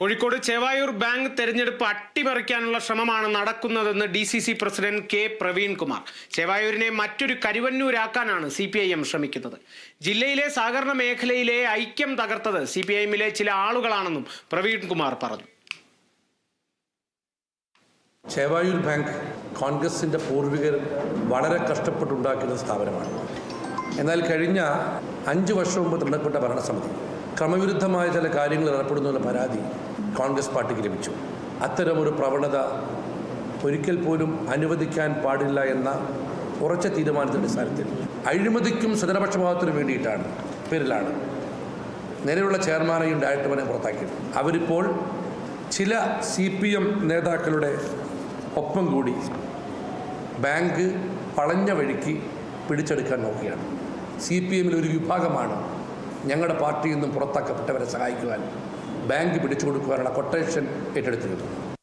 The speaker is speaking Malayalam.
കോഴിക്കോട് ചെവായൂർ ബാങ്ക് തെരഞ്ഞെടുപ്പ് അട്ടിമറിക്കാനുള്ള ശ്രമമാണ് നടക്കുന്നതെന്ന് D C C president K Praveenkumar. ചേവായൂരിനെ മറ്റൊരു കരുവന്നൂരാക്കാനാണ് സി പി ഐ എം ശ്രമിക്കുന്നത്. ജില്ലയിലെ സഹകരണ മേഖലയിലെ ഐക്യം തകർത്തത് സി പി ഐ എമ്മിലെ ചില ആളുകളാണെന്നും പ്രവീൺകുമാർ പറഞ്ഞു. ചേവായൂർ ബാങ്ക് കോൺഗ്രസിന്റെ പൂർവികർ വളരെ കഷ്ടപ്പെട്ടുണ്ടാക്കിയ സ്ഥാപനമാണ്. എന്നാൽ കഴിഞ്ഞ അഞ്ചു വർഷം മുമ്പ് തിരഞ്ഞെടുപ്പെട്ട ഭരണസമിതി. ക്രമവിരുദ്ധമായ ചില കാര്യങ്ങൾ ഏർപ്പെടുന്നുള്ള പരാതി കോൺഗ്രസ് പാർട്ടിക്ക് ലഭിച്ചു. അത്തരമൊരു പ്രവണത ഒരിക്കൽ പോലും അനുവദിക്കാൻ പാടില്ല എന്ന ഉറച്ച തീരുമാനത്തിന്റെ അടിസ്ഥാനത്തിൽ. അഴിമതിക്കും സ്വജനപക്ഷപാതത്തിനും വേണ്ടിയിട്ടാണ് പേരിലാണ് നിലവിലുള്ള ചെയർമാനെയും ഡയറക്ടർമാനെയും പുറത്താക്കിയത്. അവരിപ്പോൾ ചില സി പി എം നേതാക്കളുടെ ഒപ്പം കൂടി ബാങ്ക് വളഞ്ഞ വഴിക്ക് പിടിച്ചെടുക്കാൻ നോക്കുകയാണ്. സി പി എമ്മിൽ ഒരു വിഭാഗമാണ് ഞങ്ങളുടെ പാർട്ടിയിൽ നിന്നും പുറത്താക്കപ്പെട്ടവരെ സഹായിക്കുവാൻ ബാങ്ക് പിടിച്ചു കൊടുക്കുവാനുള്ള കൊട്ടേഷൻ ഏറ്റെടുത്തിരുന്നു.